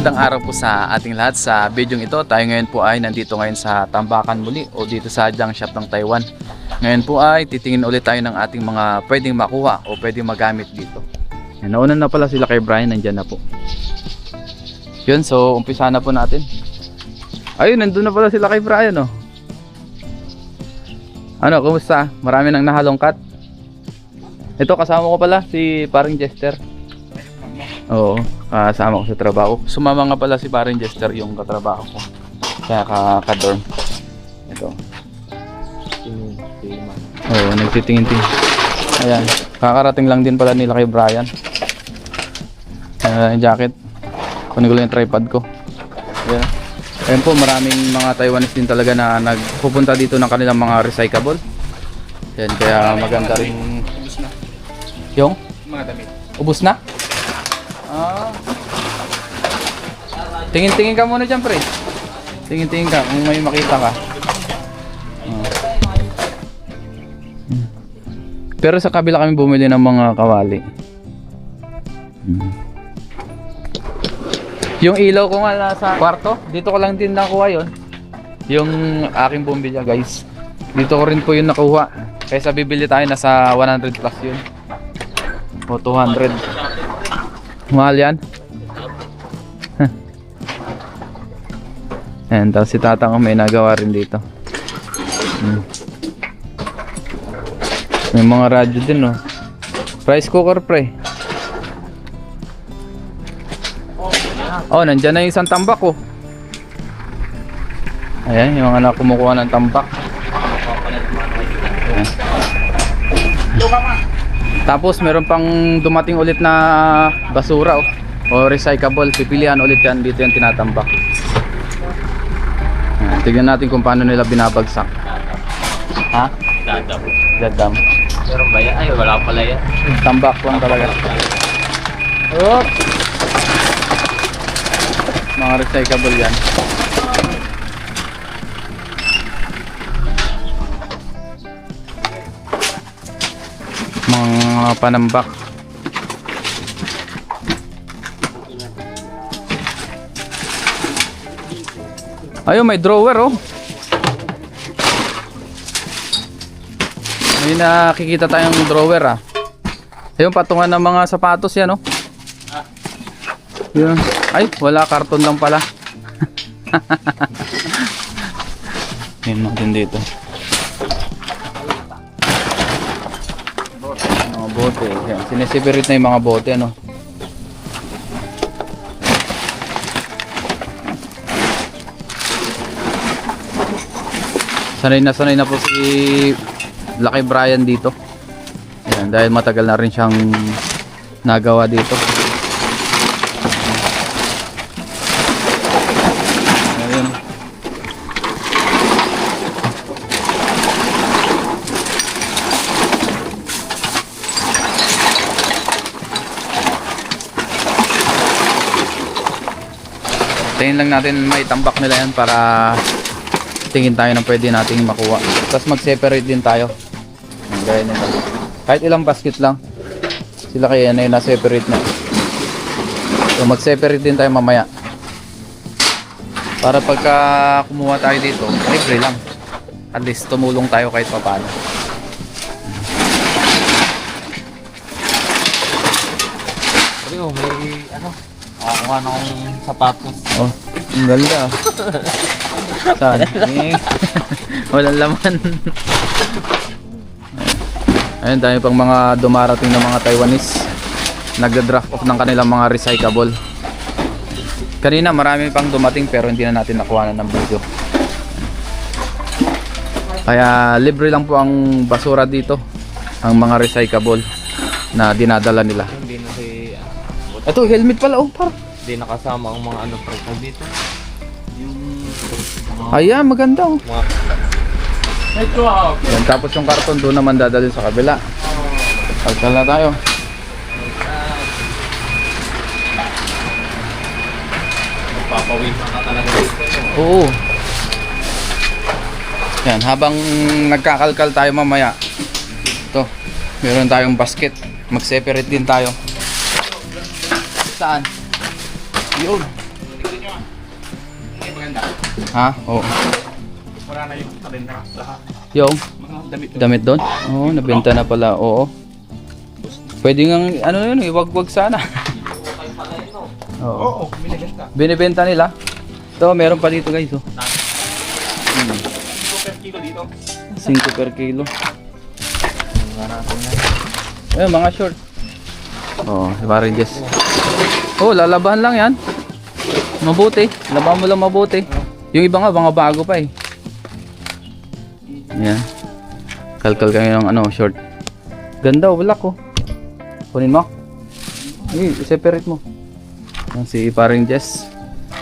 Magandang araw po sa ating lahat sa video ito. Tayo ngayon po ay nandito ngayon sa Tambakan muli o dito sa Junk Shop ng Taiwan. Ngayon po ay titingin ulit tayo ng ating mga pwedeng makuha o pwedeng magamit dito. Yan, nauna na pala sila kay Brian, nandyan na po. Yun, so umpisa na po natin. Ayun, nandun na pala sila kay Brian oh. Ano, kumusta? Marami nang nahalongkat. Ito kasama ko pala si paring Jester. Oo, kasama ko sa trabaho. Sumama nga pala si paring Jester yung katrabaho ko. Kaya ka ka-dorm. Ito. Oo, nagtitingin-tingin. Ayan, kakarating lang din pala nila kay Brian. Ayan, yung jacket. Kunin ko lang yung tripod ko. Ayan. Ayan po, maraming mga Taiwanese din talaga na nagpupunta dito ng kanilang mga recyclable. Yan, kaya maganda rin. Yung? Mga damit. Ubus na? Tingin-tingin ka muna dyan, pre. Tingin-tingin ka kung may makita ka. Hmm. Pero sa kabila kami bumili ng mga kawali. Hmm. Yung ilaw ko nga nasa kwarto, dito ko lang din nakuha yon. Yung aking bumbilya, guys. Dito ko rin po yun nakuha. Kaysa bibili tayo nasa 100 plus yun. O 200. Mahal yan. Ayan, tapos si tatang may nagawa rin dito. Hmm. May mga radyo din, no. Rice cooker, pre. Oh, nandyan na yung isang tambak, oh. Ayan, yung mga anak kumukuha ng tambak. Tapos meron pang dumating ulit na basura oh. O recyclable, pipilian ulit yan dito yung tinatambak. Ayan, tignan natin kung paano nila binabagsak. Ha? Dadam. Dadam. Meron ba yan? Ay, wala pala yan. Tambak lang talaga. Oh! Mga recyclable yan. Mga panambak. Ayun, may drawer oh. May nakikita tayong drawer ah. Ayun, patungan ng mga sapatos yan oh. Yun. Ay, wala karton lang pala. Yun natin dito. Mga bote. Yan. Sinisipirit na yung mga bote ano. Sanay na sanay na po si Lucky Brian dito. Yan, dahil matagal na rin siyang nagawa dito. Ayun. Tingin lang natin may tambak nila yan para tingin tayo ng pwede nating makuha. Tapos mag-separate din tayo. Gaya nito. Kahit ilang basket lang. Sila kaya na yun na-separate na. So mag-separate din tayo mamaya. Para pagka kumuha tayo dito, libre lang. At least tumulong tayo kahit papaano. Sabi ko, may ano, nakakuha na akong sapatos. Oh, ang ganda. ah. Saan? Walang laman. Ayun, dami pang mga dumarating na mga Taiwanese. Nagda-draft off ng kanilang mga recyclable. Kanina marami pang dumating pero hindi na natin nakuha ng video. Kaya libre lang po ang basura dito. Ang mga recyclable na dinadala nila. Hindi na si, ano, Ito, helmet pala. Oh, par. hindi nakasama ang mga ano pre dito. Ayan, maganda. Oh. mga... Ito ah! Yan, tapos yung karton doon naman dadalhin sa kabila. Pagkal na tayo. Papawisan ka talaga. Oo. Yan, habang nagkakalkal tayo mamaya. Ito, meron tayong basket. Mag-separate din tayo. Saan? Yun. Ha? Oo. Wala na yung kalenda. Lahat. Yung Mga damit. damit doon? Oo, nabenta na pala. Oo. Pwede nga, ano yun, eh, wag-wag sana. Oo. Oo, binibenta. Binibenta nila. Ito, meron pa dito guys. Oh. Super kilo dito. 5 per kilo. Eh, mga short. Oo, oh, parang Jess. Oh, lalabahan lang yan. Mabuti. Labahan mo lang mabuti. Yung iba nga, mga bago pa eh. Yan. Kalkal kayo ng ano, short. Ganda, oh, wala ko. Kunin mo. Eh, separate mo. Yan si paring Jess.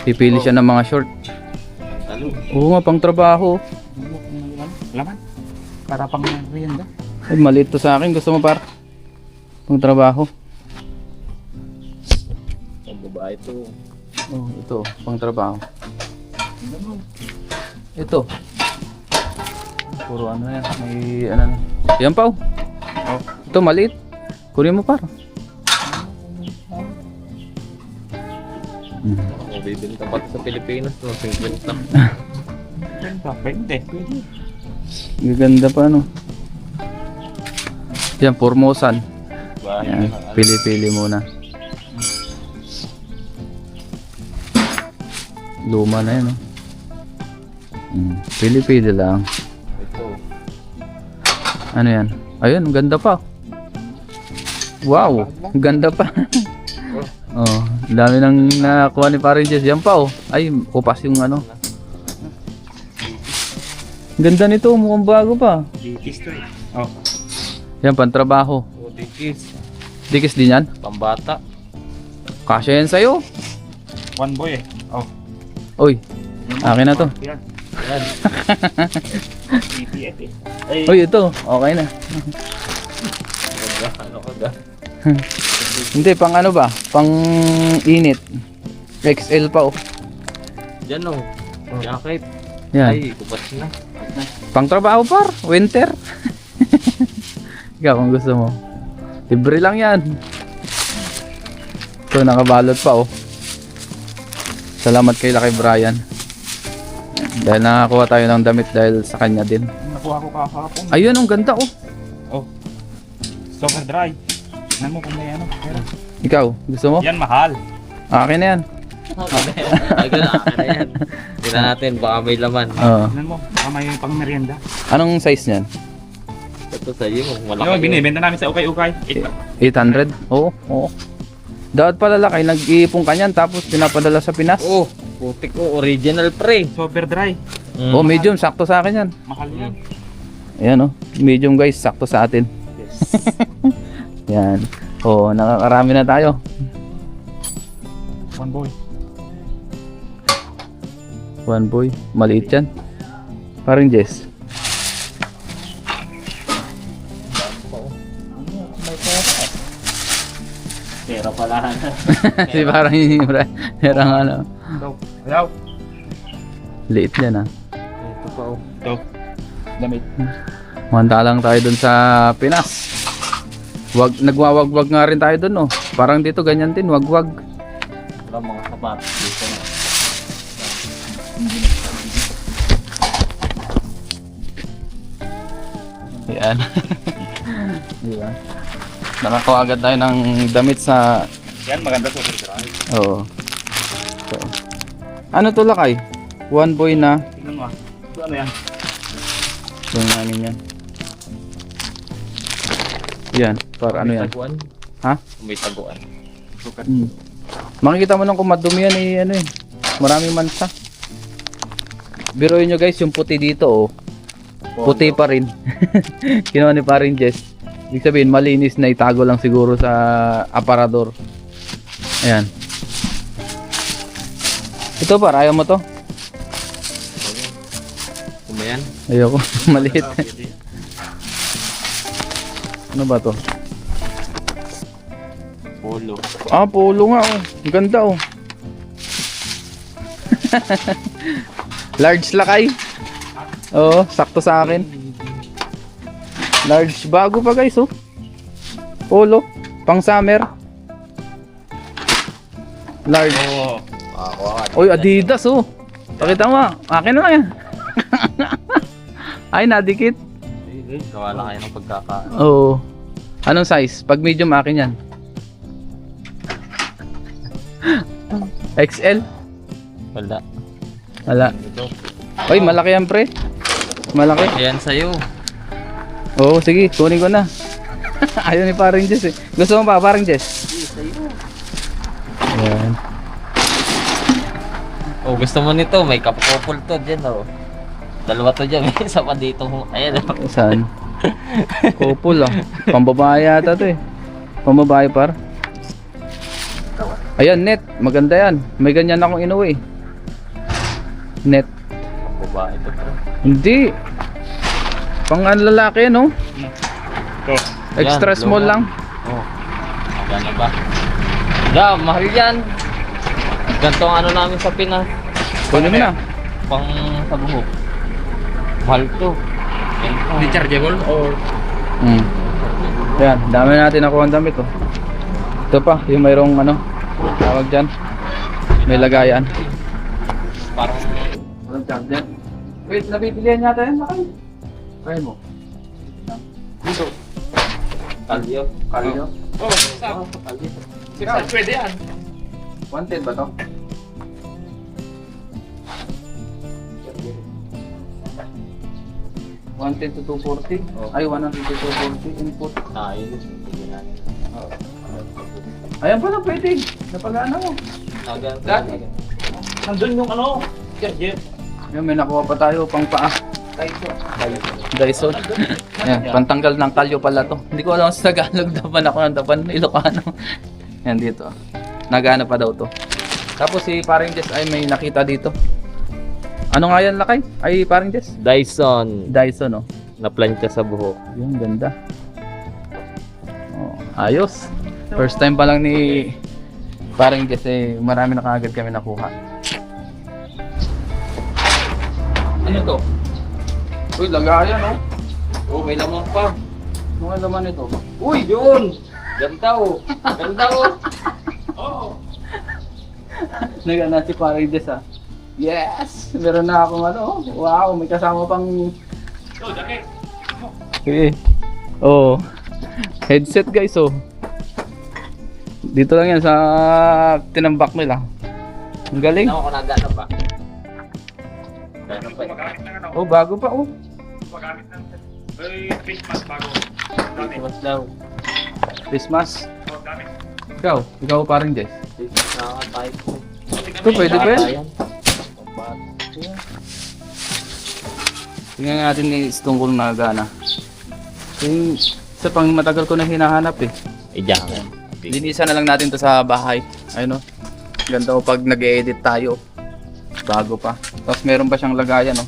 Pipili siya ng mga short. Oo nga, pang trabaho. Laman. Para pang merienda. Ay, maliit to sa akin. Gusto mo par? Pang trabaho. Ang babae to. Oh, ito, pang trabaho. Ito. Puro ano yan, may ano. Yan pa oh. Oh. Ito maliit. Kunin mo par. Hmm. Ang bibenta pa to sa Pilipinas no, 50. Benta. Pwede. Pwede. Gaganda pa ano. Yan, Formosan. Yan, pili-pili muna. Luma na yan oh. Hmm, Pili-pili lang. Ito. Ano yan? Ayun, ganda pa. Wow, ganda pa. oh, dami nang nakuha ni Jess. Yan pa oh. Ay, upas yung ano. Ganda nito, mukhang bago pa. Dikis to eh. Oh. Yan, pantrabaho. Oh, dikis. Dikis din yan. Pambata. Kasya yan sa'yo. One boy eh. Oh. Uy, akin na to. Yan. Yan. Eh. Ay, Uy, ito. Okay na. Ano ka ga? Hindi, pang ano ba? Pang init. XL pa oh. Diyan oh. Jacket. Yan. Ay, kupas na. Pang trabaho par, winter. Ikaw kung gusto mo. Libre lang yan. Ito, nakabalot pa oh. Salamat kay Lucky Brian. Dahil nakakuha tayo ng damit dahil sa kanya din. nakuha ko kahapon. Ayun, ang ganda oh. Oh. Super dry. Tingnan mo kung may ano. Pero, Ikaw, gusto mo? yan mahal. Akin na yan. Ay, gano'n. Akin na yan. Tingnan natin, baka may laman. Oo. Tingnan mo. Baka may pang merienda. Anong size niyan? Ito sa iyo, malaki. Yung binibenta namin sa ukay-ukay. Ito. 800? Oo, oo. Dapat pala laki, nag-iipon ka niyan tapos pinapadala sa Pinas. Oh, putik ko. Original pre. Super dry. Mm. Oh, medium, sakto sa akin yan. Mahal yan. Ayan oh, medium guys, sakto sa atin. Yan. Oh, nakakarami na tayo. One boy. One boy, maliit yan. Parang Jess. Pera pala. si parang merang ano. Ito. Ayaw. Liit yan ah. Ito pa oh. Ito. Damit. Manda lang tayo dun sa Pinas. Wag, nagwawagwag nga rin tayo dun oh. Parang dito ganyan din, wagwag. Wala mga sapat. Dito na. Yan. Di ba? Nakakuha agad tayo ng damit sa Yan maganda super dry. Oo. So, ano to lakay? One boy na. Tingnan mo ah. Ito ano yan? Yung namin yan. Yan. Para ano yan? taguan. Ha? May taguan. Hmm. Makikita mo nang kung madumi yan eh, ano eh. Maraming mansa. Biruin nyo guys, yung puti dito oh. Puti pa rin. Kinuha ni parin Jess. Ibig sabihin, malinis na itago lang siguro sa aparador. Ayan. Ito par, ayaw mo to? Kumayan. Ayoko, maliit. Ano ba to? Polo. Ah, polo nga oh. Ang ganda oh. Large lakay. Oo, sakto sa akin. Large bago pa guys oh. Polo, pang summer. Large. Oo. Ako Oy, Adidas oh. Pakita mo. Akin na lang yan. Ay, nadikit. Lang kayo ng pagkakaan. Oo. Anong size? Pag medium, akin yan. XL? Wala. Wala. Ay, malaki yan, pre. Malaki. Ayan sa'yo. Oo, sige. Kunin ko na. Ayaw ni parang Jess eh. Gusto mo pa, parang Jess? Ayan. Oh, gusto mo nito, may kapukupol to dyan oh. Dalawa to dyan, may isa pa dito. Ayan oh. Saan? Couple ah. Pambabae yata to eh. Pambabae par. Ayan, net. Maganda yan. May ganyan akong inuwi. Net. Babae to bro. Hindi. Pang ang lalaki, no? Ito. Extra Yan, small lang. Oh. Gana ba? Da, mahal yan. Ganito ang ano namin sa Pinas. Kunin mo na. Pang sa buhok. Mahal to. Yan. Rechargeable or Hmm. Ayan, dami natin nakuha ang damit, oh. Ito pa, yung mayroong ano, tawag dyan. May lagayan. Parang Walang charger. Wait, nabibilihan yata yan, Makay. Kaya mo. Dito. kalyo. Kalyo. Oh, sa. Kalyo. Saan pwede yan? 110 ba to? One ten to 240? Oh. Ay, 100 to 240 input. Ah, yun. Sige na. Ayan pala, pwede. Napagana mo. Hanggang Dati. Nandun yung ano. Charger. Yan, may nakuha pa tayo pang paa. Dyson. Yan, pantanggal ng kalyo pala to. Hindi ko alam sa Tagalog dapan ako ng dapan Ilocano. Yan dito. Nagana pa daw to. Tapos si paring Jess ay may nakita dito. Ano nga yan lakay? Ay paring Jess? Dyson. Dyson oh. Na plancha sa buhok. Yung ganda. Oh, ayos. First time pa lang ni paring Jess eh marami na kaagad kami nakuha. Ano to? Uy, lagayan oh. Oh, may lamang pa. Ano nga naman ito? Uy, yun! Ganda oh. Ganda oh. Oo. Nagana si paring Jess ah. Yes! Meron na akong ano. Wow, may kasama pang Oh, jacket. Okay. Oh. Headset guys oh. Dito lang yan sa tinambak nila. Ang galing. Ano ko nagana pa? Gana pa. Gumagamit ng ano. Oh, bago pa oh. Gumagamit ng ay, face mask bago. Dami. Mas daw. Christmas. Oh, dami. Ikaw, ikaw parang Jess. Ito pwede ba yan? Tingnan natin ni tungkol na gana. Yung sa pang matagal ko na hinahanap eh. Idiyan. Linisan na lang natin to sa bahay. Ayun oh. Ganda ko pag nag-edit tayo. Bago pa. Tapos meron pa siyang lagayan oh.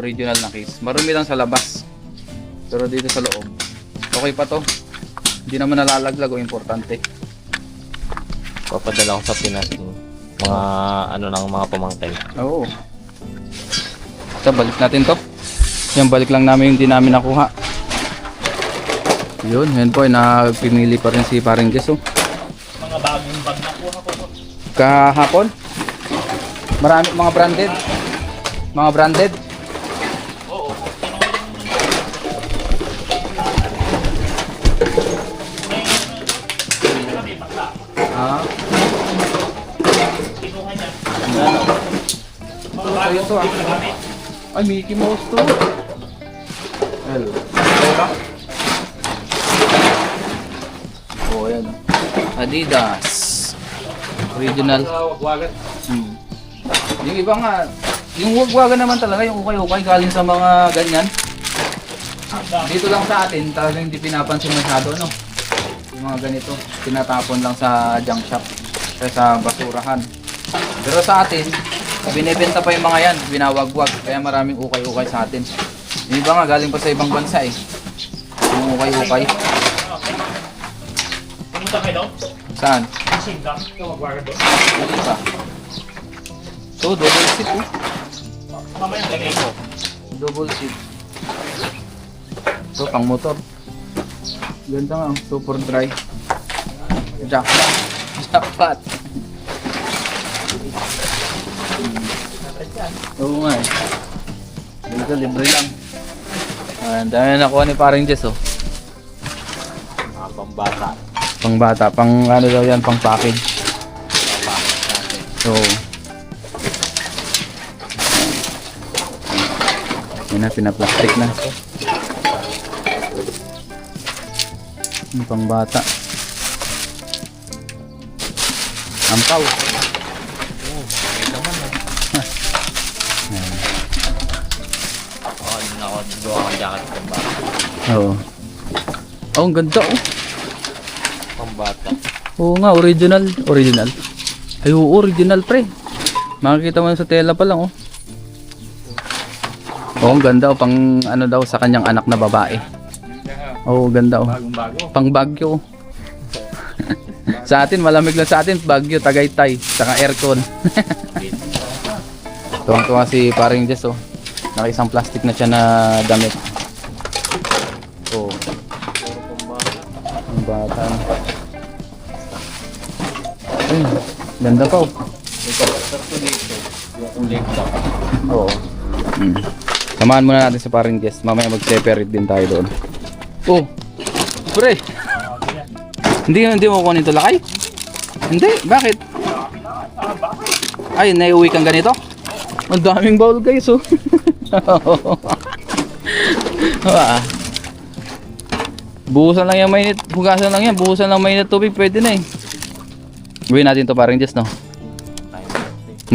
Original na case. Marumi lang sa labas. Pero dito sa loob. Okay pa to. Hindi naman nalalaglag o importante. Papadala ko sa Pinas yung mga ano ng mga pamangkin. Oo. Ito, balik natin to. Yan, balik lang namin yung hindi namin nakuha. Yun, yun po, na pinili pa rin si paring Jess oh. Mga bagong bag na kuha ko. Kahapon. Marami mga branded. Mga branded. Oo. Ah, Kinuha niya. yan. Mga Ito, bagong ito, ah. ginagamit. Ay, Mickey Mouse to. Well, Oh, ayan. Adidas. Original. Wagwagan. Hmm. Yung iba nga, yung wagwagan naman talaga, yung ukay-ukay galing sa mga ganyan. Dito lang sa atin, talagang hindi pinapansin masyado, no? Yung mga ganito, tinatapon lang sa junk shop, sa basurahan. Pero sa atin, binibenta pa yung mga yan, binawagwag, kaya maraming ukay-ukay sa atin. Yung iba nga, galing pa sa ibang bansa eh. Yung ukay-ukay. Pumunta kayo doon? Saan? Singdam. Yung wagwagan doon. Pa. So, double seat oh. Mamaya lagay ko. Double seat. So, pang motor. Ganda nga, oh. super dry. Jackpot. Jackpot. Oo nga eh. Dito, libre lang. Ah, ang dami na nakuha ni paring Jess oh. Mga pambata. Pang bata, pang ano daw yan, pang package. So, yun na, pinaplastic na. Yung pang bata. Ampaw. Oo. Oh, ang ganda oh. Pambata. Oo nga, original. Original. Ay, oo, original pre. Makikita mo sa tela pa lang oh. Oo, ang ganda oh. Pang ano daw sa kanyang anak na babae. Oo, ganda oh. Bagong bago. Pang Bagyo. sa atin, malamig lang sa atin. Bagyo, Tagaytay. Saka aircon. Tuwang-tuwa si paring Jess oh. Naka isang plastic na siya na damit. Ganda pa oh. Oo. Mm. Samahan muna natin si paring Jess. Mamaya mag-separate din tayo doon. Oh. Pre. Hindi hindi mo kunin to lakay? Hindi, bakit? Ay, naiuwi kang ganito? Ang daming bowl guys oh. ah. Buhusan lang yan mainit, hugasan lang yan, buhusan lang mainit tubig, pwede na eh. Gawin natin to parang just no.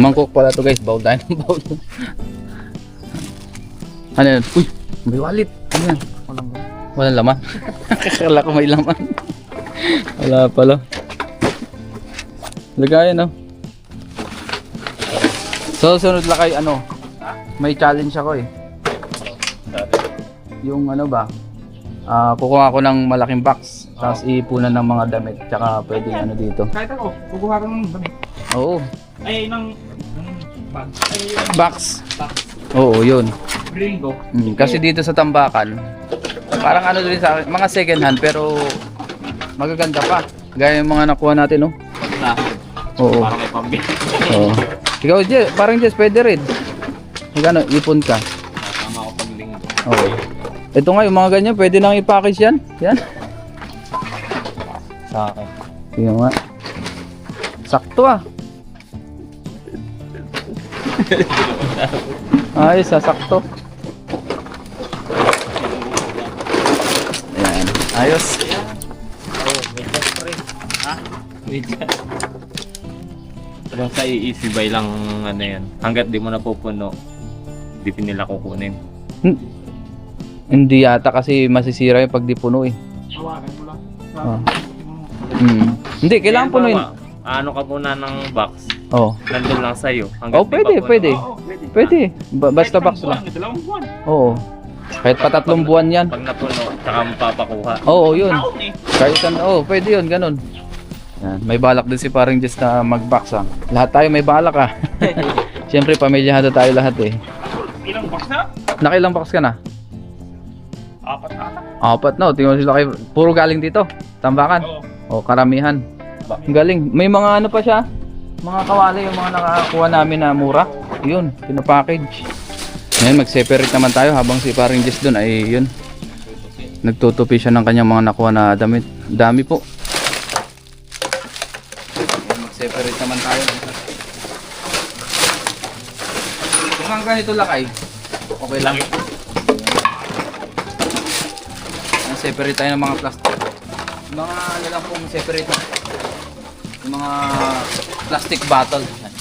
Mangkok pala to guys, bowl tayo ng bowl. ano yan? Uy, may wallet. Ano yan? Walang Walang laman. Akala ko may laman. Wala pala. Lagayan no. So sunod lang kay ano, may challenge ako eh. Yung ano ba, ah kukuha ako ng malaking box, tapos ipunan ng mga damit, tsaka pwedeng ano dito. Kahit ako, kukuha ka ng damit. Oo, Ay, ng... bag. Ay, yung box. box. Oo, yun. Bring ko. Mm, kasi dito sa Tambakan, parang ano din sa akin, mga second hand pero magaganda pa. Gaya yung mga nakuha natin, no? Na. Oo. Parang may pambili. Oo. Ikaw, Jess, parang Jess, pwede rin. Magkano, ipon ka. Tama ako pag linggo. Oo. Ito nga, yung mga ganyan, pwede nang i-package yan. Yan. Sa akin. Tingnan nga. Sakto ah. Ayos ah, sakto. Ayan. Ayos. Oh? May gas. Basta i-easy buy lang ano yan. Hanggat di mo napupuno, di pa nila kukunin. Hmm. Hindi yata kasi masisira yung pag di puno eh. Hawakan mo lang. Sa Hmm. Hindi, kailangan punuin. bawa, Ano ka muna ng box, Oh. nandun lang sa'yo. Hanggat Oh, di pwede, pa puno. pwede. Oo, pwede. Pwede. Ba- basta box lang. buwan, Dalawang buwan. Oo. Kahit pa tatlong buwan yan. Pag napuno, tsaka mapapakuha. Oo, yun. Taon eh. Kahit saan, oh, pwede yun, ganun. Yan. May balak din si paring Jess na mag-box ah. Lahat tayo may balak ah. Siyempre, pamilyahado tayo lahat eh. Ilang box na? Nakilang box ka na? Apat na ata. Apat na, oh. tingnan mo sila kayo. Puro galing dito. Tambakan. Oo. O, karamihan. Ang Galing. May mga ano pa siya. Mga kawali yung mga nakakuha namin na mura. Yun, pinapackage. Ngayon, mag-separate naman tayo habang si paring Jess doon ay yun. Nagtutupi siya ng kanyang mga nakuha na damit. Dami po. Ngayon, Mag-separate naman tayo. Kung ang ganito lakay, okay lang. Ayan, Separate tayo ng mga plastic. Mga ano lang pong separate. Yung mga plastic bottle. Yan.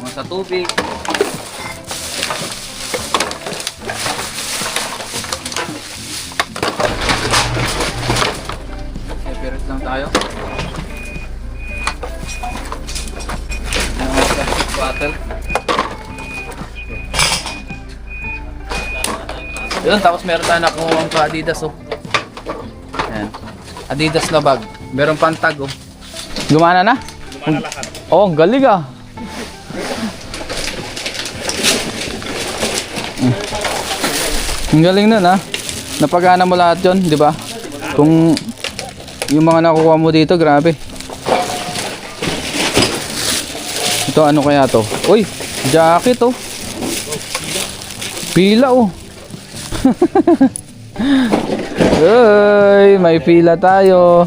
Mga sa tubig. Separate lang tayo. Mga plastic bottle. Yun, tapos meron tayo nakuha pa Adidas oh. Adidas na bag. Meron pang tag oh. Gumana na? Lumana lahat. Oh, ang galing ah. Mm. Ang galing nun ah. Napagana mo lahat yun, di ba? Kung yung mga nakukuha mo dito, grabe. Ito ano kaya to? Uy, Jacket oh. Pila oh. Uy, may pila tayo.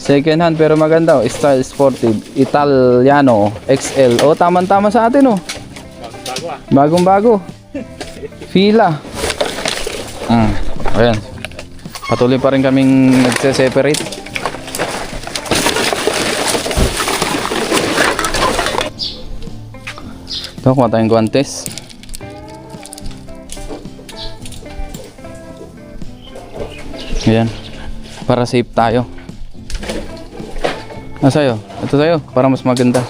Second hand pero maganda oh. Style sportive. Italiano XL. Oh, tama-tama sa atin oh. Bago ah. Bagong bago. Fila. Mm. Ayan. Patuloy pa rin kaming nagse-separate. Ito, kuha tayong guantes. Ayan. Para safe tayo. Ah, sa'yo? Ito sa'yo. Para mas maganda.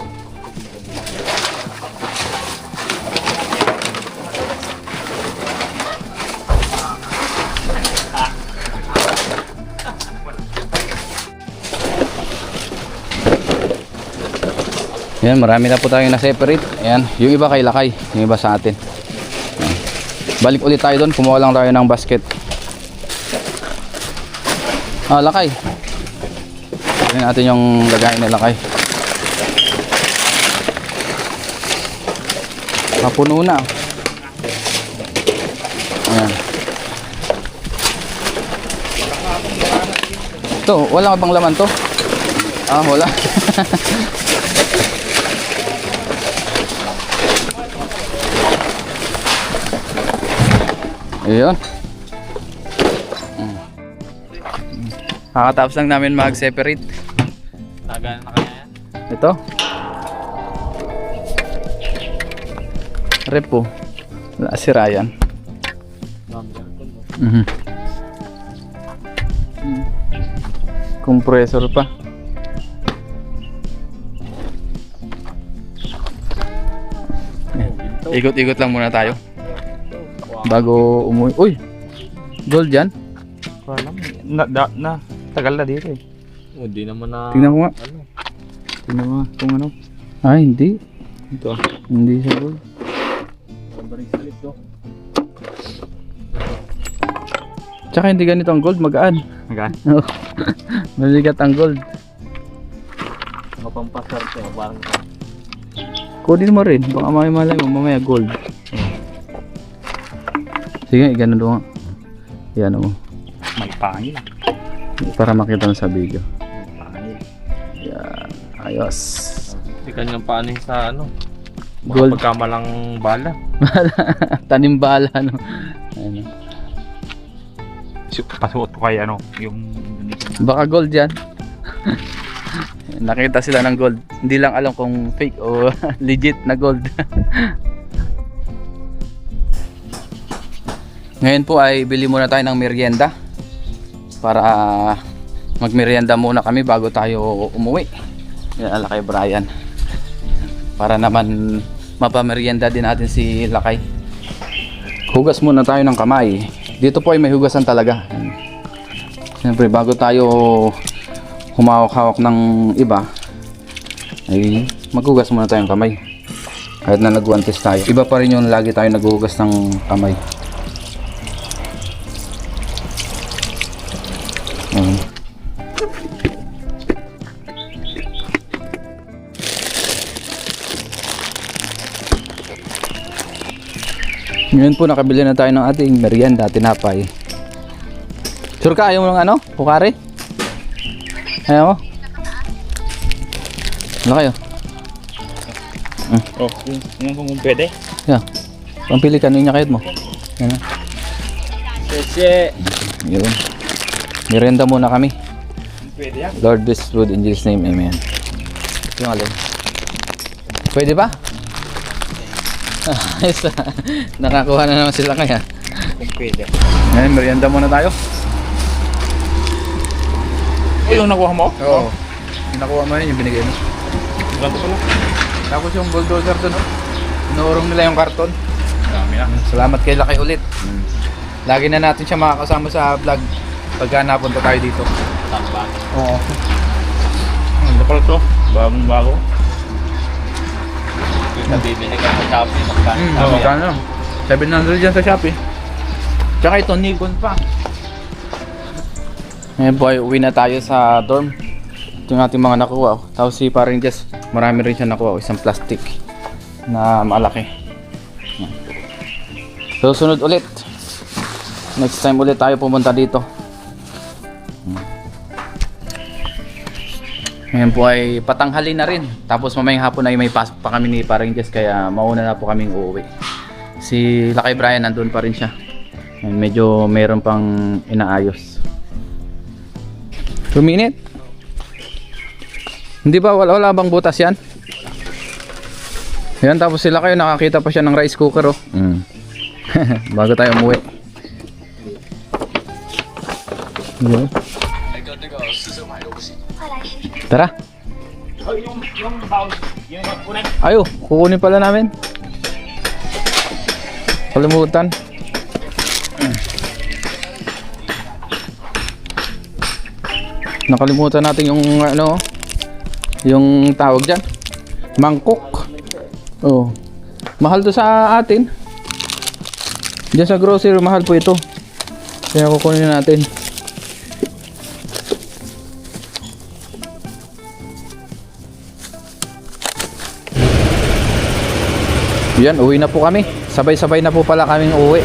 Ayan, marami na po tayong na-separate. Ayan, yung iba kay Lakay, yung iba sa atin. Balik ulit tayo doon, kumuha lang tayo ng basket. Ah, Lakay. Tingnan natin yung lagayin ni Lakay. Mapuno na. Ayan. Ito, wala ka bang laman to? Ah, wala. Ayun. Kakatapos lang namin mag-separate. Tagal na kaya yan. Ito. Repo. Wala si Ryan. Mhm. Compressor pa. Ikot-ikot lang muna tayo. Bago umuwi. Uy! Gold yan. Wala na, na, na, tagal na dito eh. Oh, di naman na... Tingnan ko nga. Ano? Tingnan mo nga kung ano. Ah, hindi. Ito. Hindi siya gold. Bracelet to. Tsaka hindi ganito ang gold, magaan. Magaan. Oo. Maligat ang gold. Mga pampasarte. Parang Kunin mo rin. Baka may malay mo, mamaya gold. Sige, ganun doon nga. Yan mo. May pangil. Para makita mo sa video. Yan. Ayos. Hindi kanyang paano sa ano. Gold. Pagkamalang bala. Tanim bala, no? Su- Pasuot ko kay ano, yung Baka gold yan. Nakita sila ng gold. Hindi lang alam kung fake o legit na gold. Ngayon po ay bili muna tayo ng merienda para magmerienda muna kami bago tayo umuwi. Yan ala kay Brian. Para naman mapamerienda din natin si Lakay. Hugas muna tayo ng kamay. Dito po ay may hugasan talaga. Siyempre bago tayo humawak-hawak ng iba ay maghugas muna tayong kamay kahit na nagwantes tayo iba pa rin yung lagi tayo naghuhugas ng kamay ngayon po nakabili na tayo ng ating merienda tinapay sure ka ayaw mo ng ano? pukari? ayaw mo? ano kayo? Oh, yung, yung kung pwede. Yeah. Pampili ka, ano yung nyakayod mo? Yan na. Sese. Yun. Mirenda muna kami. Pwede yan. Lord bless food in Jesus name, Amen. Yung alin? Pwede ba? Nakakuha na naman sila kaya. Pwede. Ngayon, merienda muna tayo. Oh, yung nakuha mo? Oo. Yung nakuha mo yun, yung binigay mo. Ganto pala. Tapos yung bulldozer doon, oh. Inuurong nila yung karton. Dami na. Salamat kay Lakay ulit. Lagi na natin siya makakasama sa vlog pagka napunta tayo dito. Tamba. Oo. Ano pala to? Bagong bago. Yung nabibili ka sa Shopee. Magkano? Oo. magkano? 700 yan sa Shopee. Tsaka ito, Nikon pa. Ngayon boy, uwi na tayo sa dorm. Ito yung ating mga nakuha. oh. Tapos si parang Jess, marami rin siya nakuha. oh, Isang plastic. na malaki. Susunod ulit. Next time ulit tayo pumunta dito. Ngayon po ay patanghali na rin. Tapos mamayang hapon ay may pasok pa kami ni Paring Jess kaya mauna na po kaming uuwi. Si Lakay Brian nandun pa rin siya. Ngayon, medyo meron pang inaayos. 2 minute? Hindi ba wala, wala bang butas yan? Yan tapos sila kayo nakakita pa siya ng rice cooker oh. Mm. Bago tayo umuwi. Yan. Tara. Oh, yung, yung baon, yung kunay. Ayo, kukunin pala namin. Kalimutan. Nakalimutan natin yung ano, yung tawag diyan. Mangkok. Oh. Mahal to sa atin. Diyan sa grocery mahal po ito. Kaya kukunin natin. Yan, uwi na po kami. Sabay-sabay na po pala kaming uwi.